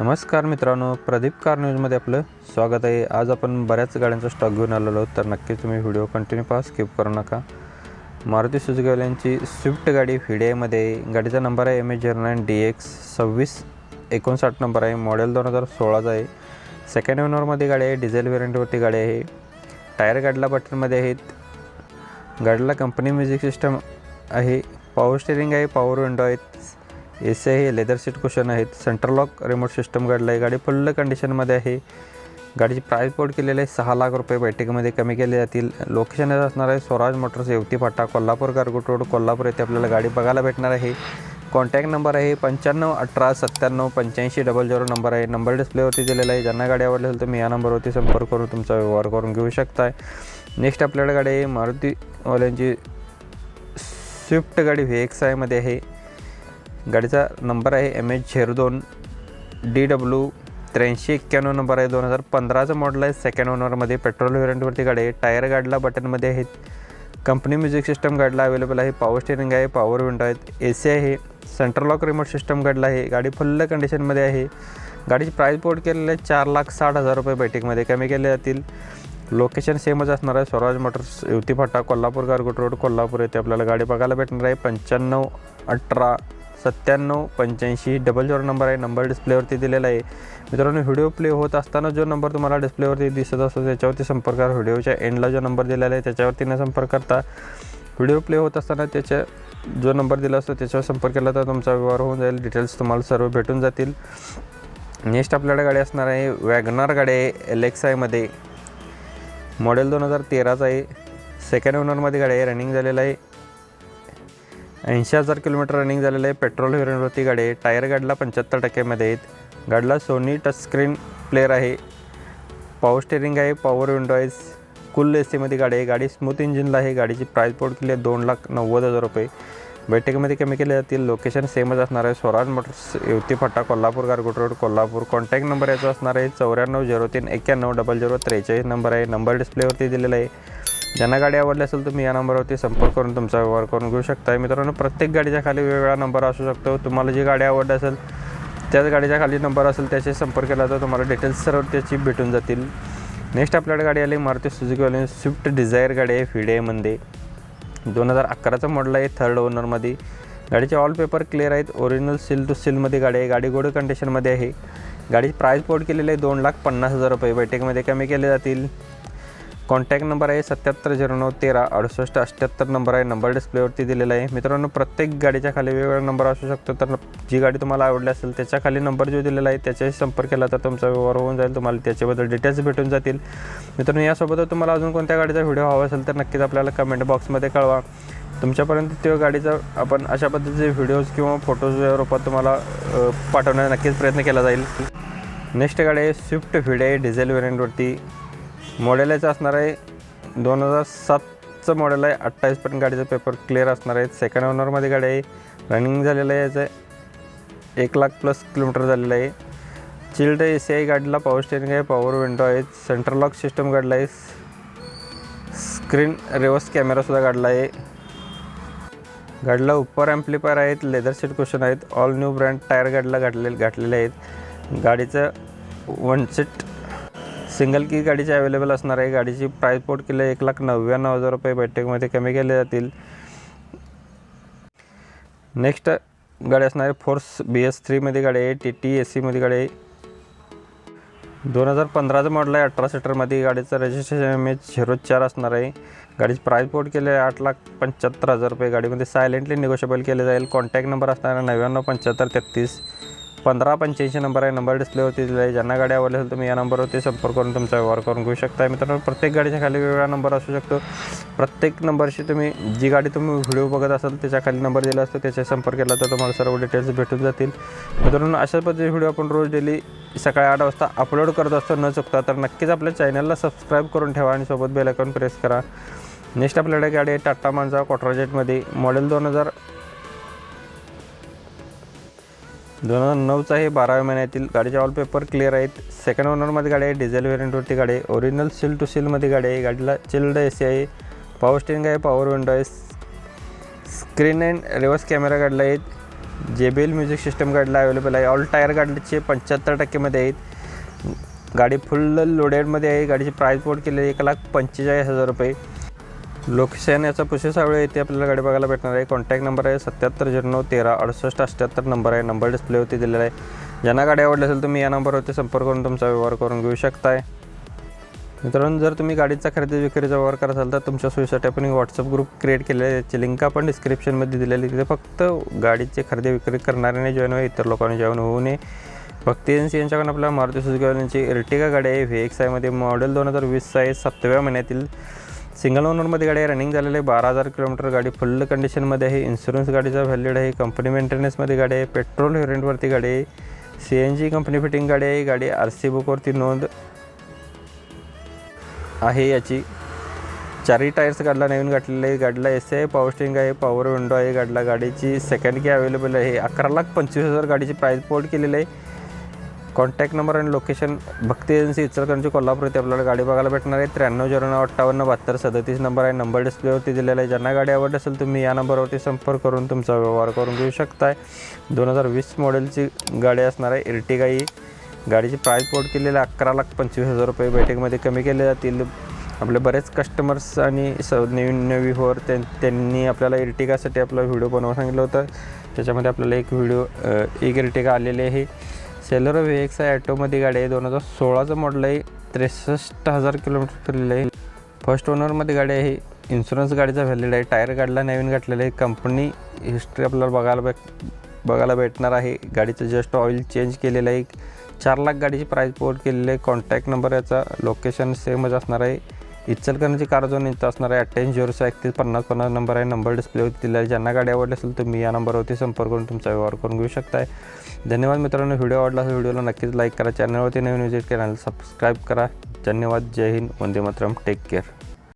नमस्कार मित्रांनो प्रदीप कार न्यूजमध्ये आपलं स्वागत आहे. आज आपण बऱ्याच गाड्यांचा स्टॉक घेऊन आलेलो आहोत तर नक्कीच तुम्ही व्हिडिओ कंटिन्यू पहा स्किप करू नका. मारुती सुझुकीवाल्यांची स्विफ्ट गाडी व्हिडिओमध्ये गाडीचा नंबर आहे M H zero nine D X सव्वीस एकोणसाठ नंबर आहे. मॉडेल दोन हजार सोळाचा आहे. सेकंड ओनरमध्ये गाडी आहे डिझेल व्हेरियंटवरती गाडी आहे. टायर गाडीला बटनमध्ये आहेत. गाडीला कंपनी म्युझिक सिस्टम आहे. पॉवर स्टेरिंग आहे पॉवर विंडो आहेत. ए सी आहे लेदर सीट कुशन आहेत सेंट्रल लॉक रिमोट सिस्टम गाडीला आहे गाडी फुल्ल कंडिशनमध्ये आहे. गाडीची प्राईस बोर्ड केलेली आहे सहा लाख रुपये बैठकीमध्ये कमी केले जातील. लोकेशन असणार आहे स्वराज मोटर्स येवती फाटा कोल्हापूर गारगोट रोड कोल्हापूर येथे आपल्याला गाडी बघायला भेटणार आहे. कॉन्टॅक्ट नंबर आहे पंच्याण्णव अठरा सत्त्याण्णव पंच्याऐंशी डबल झिरो नंबर आहे. नंबर डिस्प्लेवरती दिलेला आहे. ज्यांना गाडी आवडली असेल तर या नंबरवरती संपर्क करून तुमचा व्यवहार करून घेऊ शकताय. नेक्स्ट आपल्याकडे गाडी आहे मारुतीवाल्यांची स्विफ्ट गाडी व्ही एक्स आयमध्ये आहे. गाडीचा नंबर आहे एम एच झेरो दोन डी डब्ल्यू त्र्याऐंशी एक्क्याण्णव नंबर आहे. दोन हजार पंधराचं मॉडल आहे. सेकंड ओनरमध्ये पेट्रोल व्हेरियंटवरती गाडी आहे. टायर गाडीला बटनमध्ये आहेत कंपनी म्युझिक सिस्टम गाडीला अवेलेबल आहे. पॉवर स्टेरिंग आहे. पॉवर विंडो आहेत ए सी आहे. सेंट्रल लॉक रिमोट सिस्टम गाडीला आहे. गाडी फुल्ल कंडिशनमध्ये आहे. गाडीची प्राईस बोर्ड केलेलं आहे. चार लाख साठ हजार रुपये बैठकमध्ये कमी केले जातील. लोकेशन सेमच असणार आहे. स्वराज मोटर्स युती फाटा कोल्हापूर गारगोट रोड कोल्हापूर येथे आपल्याला गाडी बघायला भेटणार आहे. पंच्याण्णव अठरा सत्त्याण्णव पंच्याऐंशी. डबल झिरो नंबर आहे. नंबर डिस्प्लेवरती दिलेला आहे. मित्रांनो व्हिडिओ प्ले होत असताना जो नंबर तुम्हाला डिस्प्लेवरती दिसत असतो त्याच्यावरती संपर्क करा. व्हिडिओच्या एंडला जो नंबर दिलेला आहे त्याच्यावरती न संपर्क करता व्हिडिओ प्ले होत असताना त्याच्या जो नंबर दिला असतो त्याच्यावर संपर्क केला तर तुमचा व्यवहार होऊन जाईल. डिटेल्स तुम्हाला सर्व भेटून जातील. नेक्स्ट आपल्याकडे गाडी असणार आहे. वॅगनार गाडी आहे. एल एक्स आयमध्ये मॉडेल दोन हजार तेराचा आहे. सेकंड ओनरमध्ये गाडी आहे. रनिंग झालेलं आहे. ऐंशी हजार किलोमीटर रनिंग झालेलं आहे. पेट्रोल व्हेरियंटवरती गाडी आहे. टायर गाडीला पंच्याहत्तर टक्क्यामध्ये आहेत. गाडीला सोनी टचस्क्रीन प्लेअर आहे. पॉवर स्टेरिंग आहे पॉवर विंडो आहे. कुल ए सीमध्ये गाडी आहे. गाडी स्मूथ इंजिनला आहे. गाडीची प्राईस बोर्ड केली आहे दोन लाख नव्वद हजार रुपये. बैठकीमध्ये कमी केले जातील. लोकेशन सेमच असणार आहे. स्वराज मोटर्स युवती फाटा Kolhapur Gargot road Kolhapur. Contact number याचा असणार आहे. चौऱ्याण्णव झिरो तीन एक्क्याण्णव डबल झिरो त्रेचाळीस नंबर आहे. नंबर डिस्प्लेवरती दिलेला आहे. ज्यांना गाडी आवडली असेल तुम्ही या नंबरवरती संपर्क करून तुमचा व्यवहार करून घेऊ शकता मित्रांनो प्रत्येक गाडीच्या खाली वेगवेगळा नंबर असू शकतो. तुम्हाला जी गाडी आवडली असेल त्याच गाडीच्या खाली नंबर असेल त्याचे संपर्क केला तर तुम्हाला डिटेल्स सर्व त्याची भेटून जातील. नेक्स्ट आपल्याकडे गाडी आली मारुती सुझुकीवाली स्विफ्ट डिझायर गाडी आहे फिडेमध्ये दोन हजार अकराचं मॉडल आहे थर्ड ओनरमध्ये गाडीचे ऑल पेपर क्लिअर आहेत. ओरिजिनल सील टू सीलमध्ये गाडी आहे. गाडी गोड कंडिशनमध्ये आहे. गाडीची प्राईस पोर्ट केलेली आहे दोन लाख पन्नास हजार रुपये. बैठकीमध्ये कमी केले जातील. कॉन्टॅक्ट नंबर आहे सत्याहत्तर झिरो नऊ तेरा अडुसष्ट अठ्ठ्याहत्तर नंबर आहे. नंबर डिस्प्लेवरती दिलेला आहे. मित्रांनो प्रत्येक गाडीच्या खाली वेगवेगळा नंबर असू शकतो. तर जी गाडी तुम्हाला आवडली असेल त्याच्याखाली नंबर जो दिलेला आहे त्याच्याशी संपर्क केला तर तुमचा व्यवहार होऊन जाईल. तुम्हाला त्याच्याबद्दल डिटेल्स भेटून जातील. मित्रांनो यासोबतच तुम्हाला अजून कोणत्या गाडीचा व्हिडिओ हवा असेल तर नक्कीच आपल्याला कमेंट बॉक्समध्ये कळवा. तुमच्यापर्यंत त्या गाडीचा आपण अशा पद्धतीचे व्हिडिओज किंवा फोटोज रूपात तुम्हाला पाठवण्याचा नक्कीच प्रयत्न केला जाईल. नेक्स्ट गाडी आहे स्विफ्ट व्हिडे डिझेल व्हेरियंटवरती मॉडेल याचं असणार आहे दोन हजार सातचं मॉडेल आहे. अठ्ठावीसपर्यंत गाडीचं पेपर क्लिअर असणार आहे. सेकंड ओनरमध्ये गाडी आहे. रनिंग झालेलं आहे याचं. एक लाख प्लस किलोमीटर झालेलं आहे. चिल्ड ए सी आय गाडीला पॉवर स्टेरिंग आहे पॉवर विंडो आहे सेंट्रल लॉक सिस्टम काढला आहे. स्क्रीन रिवर्स कॅमेरासुद्धा गाडला आहे. गाडीला उपर ॲम्प्लिफायर आहेत लेदर सीट क्वेश्चन आहेत ऑल न्यू ब्रँड टायर गाडीला गाठले गाठलेले आहेत. गाडीचं वन सीट सिंगल की गाडीची अवेलेबल असणार आहे. गाडीची प्राईस पोर्ट केले एक लाख नव्याण्णव हजार रुपये बैठकमध्ये कमी केले जातील. नेक्स्ट गाडी असणार आहे फोर्स बी एस थ्रीमध्ये गाडी आहे टी टी ए सीमध्ये गाडी आहे. दोन हजार पंधराचं मॉडल आहे अठरा सीटरमध्ये गाडीचं रजिस्ट्रेशन एम एच झिरो चार असणार आहे. गाडीची प्राईस पोर्ट केले आठ लाख पंच्याहत्तर हजार रुपये. गाडीमध्ये सायलेंटली निगोशिएबल केले जाईल. कॉन्टॅक्ट नंबर असणार आहे नव्याण्णव पंच्याहत्तर तेहतीस. पंधरा पंच्याऐंशी नंबर आहे नंबर डिस्प्लेवरती दिला आहे. ज्यांना गाडी आवडली असेल तुम्ही या नंबरवरती संपर्क करून तुमचा व्यवहार करून घेऊ शकता मित्रांनो प्रत्येक गाडीच्या खाली वेगवेगळा नंबर असू शकतो. प्रत्येक नंबरशी तुम्ही जी गाडी तुम्ही व्हिडिओ बघत असाल त्याच्याखाली नंबर दिला असतो त्याच्या संपर्क केला तर तुम्हाला सर्व डिटेल्स भेटून जातील. मित्रांनो अशा पद्धतीचे व्हिडिओ आपण रोज डेली सकाळी आठ वाजता अपलोड करत असतो. न चुकता तर नक्कीच आपल्या चॅनलला सबस्क्राईब करून ठेवा आणि सोबत बेल आयकॉन प्रेस करा. नेक्स्ट आपल्याकडे गाडी आहे टाटा मांजा क्वार्टरजेटमध्ये मॉडेल दोन हजार दोन हजार नऊचा आहे बाराव्या महिन्यातील गाडीचे ऑल पेपर क्लिअर आहेत. सेकंड ओनरमध्ये गाडी आहे डिझेल व्हेरियंटवरती गाडी आहे. ओरिजिनल सील टू सीलमध्ये गाडी आहे. गाडीला चिल्ड ए सी आहे. पॉवर स्टेरिंग आहे पॉवर विंडो आहे. स्क्रीन अँड रिवर्स कॅमेरा काढला आहेत J B L music system गाडीला अवेलेबल आहे. ऑल टायर गाडीचे पंच्याहत्तर टक्केमध्ये आहेत. गाडी फुल लोडेडमध्ये आहे. गाडीची प्राईस बोर्ड केलेली एक लाख पंचेचाळीस हजार रुपये. लोकेशन याचा पुशे सावळे येथे आपल्याला गाडी बघायला भेटणार आहे. कॉन्टॅक्ट नंबर आहे सत्याहत्तर झिरो नऊ तेरा अडुसष्ट अठ्ठ्याहत्तर नंबर आहे. नंबर डिस्प्लेवरती दिलेला आहे. ज्यांना गाडी आवडली असेल तुम्ही या नंबरवरती संपर्क करून तुमचा व्यवहार करून घेऊ शकताय. मित्रांनो जर तुम्ही गाडीचा खरेदी विक्रीचा व्यवहार करत असाल तर तुमच्या सोयीसाठी आपण व्हॉट्सअप ग्रुप क्रिएट केलेला आहे. त्याची लिंक आपण डिस्क्रिप्शनमध्ये दिलेली तिथे फक्त गाडीचे खरेदी विक्री करणाऱ्याने जॉईन व्हा इतर लोकांनी जॉईन होऊ नये. फक्त एजन्सी यांच्याकडून आपल्या मारुती सुजुकी यांची इर्टिगा गाडी आहे. व्ही एक्स आयमध्ये मॉडेल दोन हजार वीस आहे. सातव्या महिन्यातील सिंगल ओनरमध्ये गाडी आहे रनिंग झालेली आहे. बारा हजार किलोमीटर गाडी फुल कंडिशनमध्ये आहे. इन्शुरन्स गाडीचा व्हॅलिड आहे. कंपनी मेंटेनन्समध्ये गाडी आहे. पेट्रोल वेरियंटवरती गाडी आहे. C N G company fitting गाडी आहे. गाडी आर सी बुकवरती नोंद आहे याची. चारही टायर्स गाडीला नवीन गाठलेले आहे. गाडीला एस आय पॉवर स्टिंग आहे. पॉवर विंडो आहे. गाडीला गाडीची सेकंड की अवेलेबल आहे. अकरा लाख पंचवीस हजार गाडीची प्राईस पोर्ट केलेली आहे. कॉन्टॅक्ट नंबर आणि लोकेशन भक्ती एजन्सी इचलकरंजी कोल्हापूर येथे आपल्याला गाडी बघायला भेटणार आहे. त्र्याण्णव झिरो नऊ अठ्ठावन्न बहात्तर सदतीस नंबर आहे. नंबर डिस्प्लेवरती दिलेला आहे. ज्यांना गाडी आवडत असेल तुम्ही या नंबरवरती संपर्क करून तुमचा व्यवहार करून घेऊ शकताय. दोन हजार वीस मॉडेलची गाडी असणार आहे. इर्टिगा ही गाडीची प्राईस पोर्ट केलेली आहे. अकरा लाख पंचवीस हजार रुपये बैठकीमध्ये कमी केले जातील. आपले बरेच कस्टमर्स आणि स नवीन नवी होर त्यां त्यांनी आपल्याला इर्टिगासाठी आपला व्हिडिओ बनवा सांगितलं होतं. त्याच्यामध्ये आपल्याला एक व्हिडिओ एक इर्टिगा आलेली आहे. सेलरो व्ही एक्स आहे ॲटोमध्ये गाडी आहे. दोन हजार सोळाचं मॉडल आहे. त्रेसष्ट हजार किलोमीटर फिरलेलं आहे. फर्स्ट ओनरमध्ये गाडी आहे. इन्शुरन्स गाडीचा व्हॅलिड आहे. टायर गाडीला नवीन घातलेलं आहे. कंपनी हिस्ट्री आपल्याला बघायला भेट बघायला भेटणार आहे. गाडीचं जस्ट ऑइल चेंज केलेलं आहे. चार लाख गाडीची प्राईस पोर्ट केलेली आहे. कॉन्टॅक्ट नंबर याचा लोकेशन सेमच असणार आहे. इचलकरंजी कार झोन इथं असणार आहे अठ्ठ्याऐंशी झिरो सहा एकतीस पन्नास पन्नास नंबर आहे. नंबर डिस्प्लेवरती दिला आहे. ज्यांना गाडी आवडली असेल तुम्ही या नंबरवरती संपर्क करून तुमचा व्यवहार करून घेऊ शकताय. धन्यवाद मित्रांनो. व्हिडिओ आवडला असेल व्हिडिओला नक्कीच लाईक करा. चॅनलवरती नवीन विजिट करा सबस्क्राईब करा. धन्यवाद. जय हिंद. वंदे मातरम. Take care